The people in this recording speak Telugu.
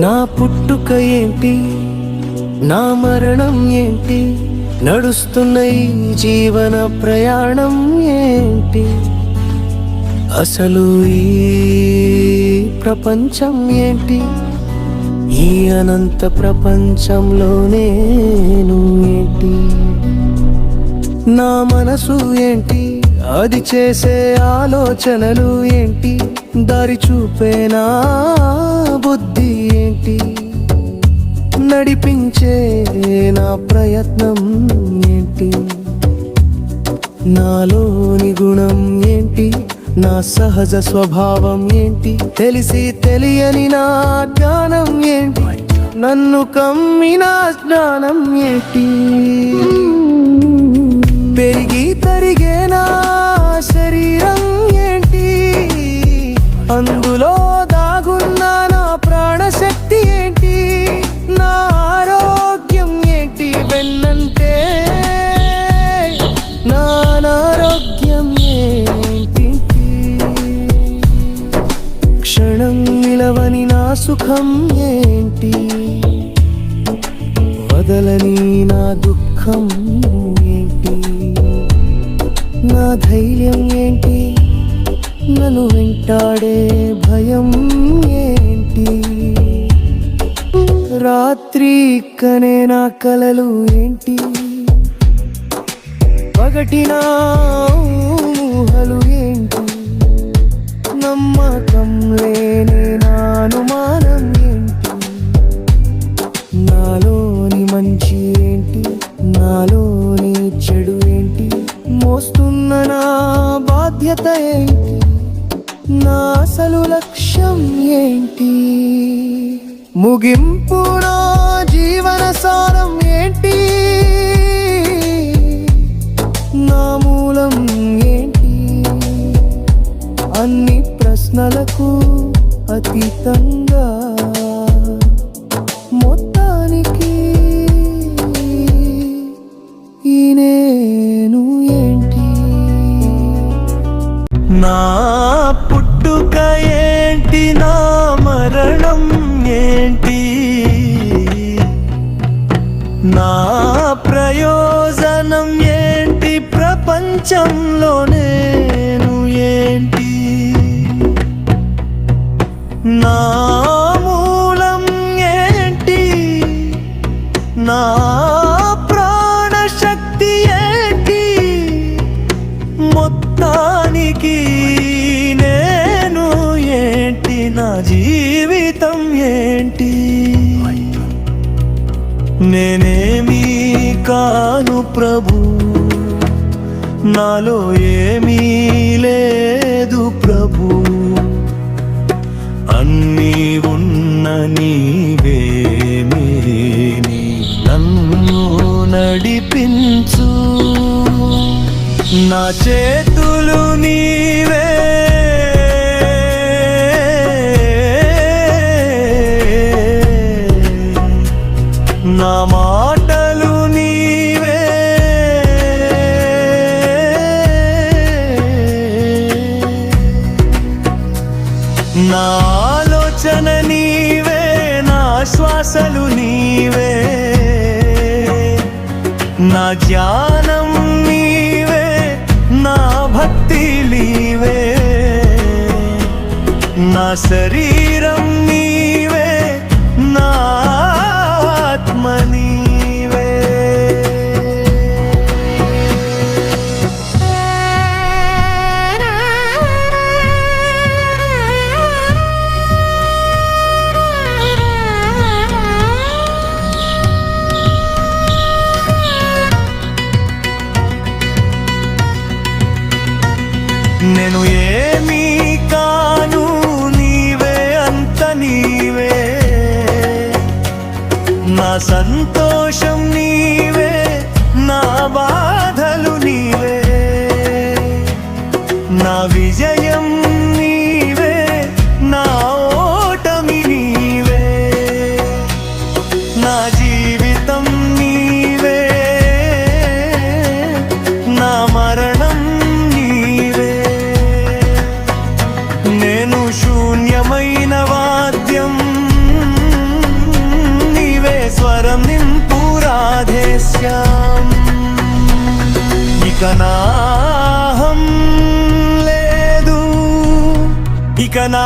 నా పుట్టుక ఏంటి? నా మరణం ఏంటి? నడుస్తున్న ఈ జీవన ప్రయాణం ఏంటి? అసలు ఈ ప్రపంచం ఏంటి? ఈ అనంత ప్రపంచంలోనే నేను ఏంటి? నా మనసు ఏంటి? అది చేసే ఆలోచనలు ఏంటి? దారి చూపే నా బుద్ధి నడిపించే నా ప్రయత్నం ఏంటి? నాలోని గుణం ఏంటి? నా సహజ స్వభావం ఏంటి? తెలిసి తెలియని నా జ్ఞానం ఏంటి? నన్ను కమ్మిన జ్ఞానం ఏంటి? పెరిగి తరిగే నా శరీరం ఏంటి? అందు వెన్నంటే నా అనారోగ్యం ఏంటి క్షణం నిలవని నా సుఖం ఏంటి? వదలని నా దుఃఖం ఏంటి? నా ధైర్యం ఏంటి? నన్ను వెంటాడే భయం రాత్రి ఇక్కనే నా కలలు ఏంటి? పగటిన ఊహలు ఏంటి? నమ్మకం లేని నా అనుమానం ఏంటి? నాలోని మంచి ఏంటి? నాలోని చెడు ఏంటి? మోస్తున్న నా బాధ్యత ఏంటి? నా అసలు లక్ష్యం ఏంటి? ముగింపు నా జీవన సారం ఏంటి? నా మూలం ఏంటి? అన్ని ప్రశ్నలకు అతీతంగా మొత్తానికి ఈ నేను ఏంటి? నా పుట్టుక ఏంటి? నా మరణం ప్రపంచంలో నేను ఏంటి? నా మూలం ఏంటి? నా ప్రాణశక్తి ఏంటి? మొత్తానికి నేను ఏంటి? నా జీవితం ఏంటి? నేనేమీ కాను ప్రభు నాలో ఏమీ లేదు ప్రభు. అన్నీ ఉన్న నీవేమీ నన్ను నడిపించు. నా చేతులు నీ నీవే. నా జ్ఞానం నీవే నా భక్తి నీవే. నా శరీరం నేను ఏమీ కాను నీవే అంత నీవే. నా సంతోషం ఇక నాహం లేదు. ఇక నా